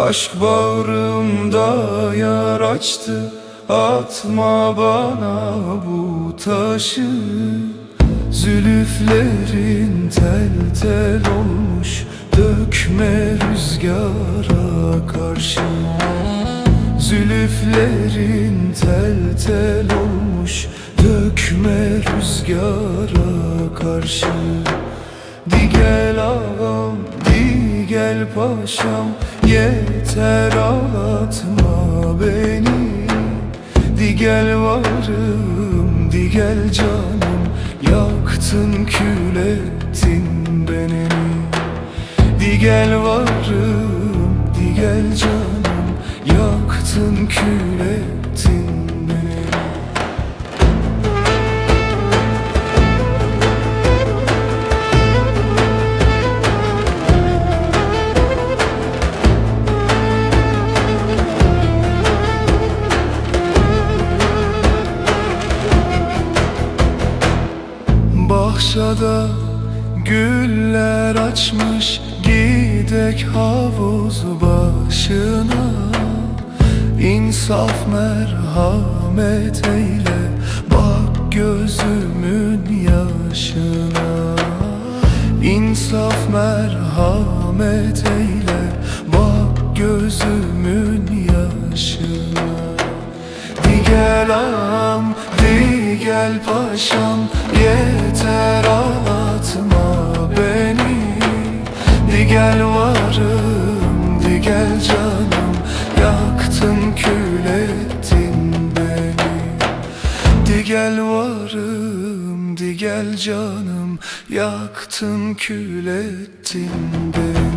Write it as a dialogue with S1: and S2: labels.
S1: Aşk bağrımda yar açtı Atma bana bu taşı. Zülüflerin tel tel olmuş Dökme rüzgara karşı. Zülüflerin tel tel olmuş Dökme rüzgara karşı. Di gel ağam, di gel paşam Yeter ağlatma beni. Di gel varım, di gel canım Yaktın kül ettin beni. Di gel varım, di gel canım Yaktın kül ettin Bahçada güller açmış Gidek havuz başına. İnsaf merhamet eyle Bak gözümün yaşına. İnsaf merhamet eyle Bak gözümün yaşına. Di gel gel paşam Yeter ağlatma beni. Di gel varım, di gel canım Yaktın kül ettin beni. Di gel varım, di gel canım Yaktın kül ettin beni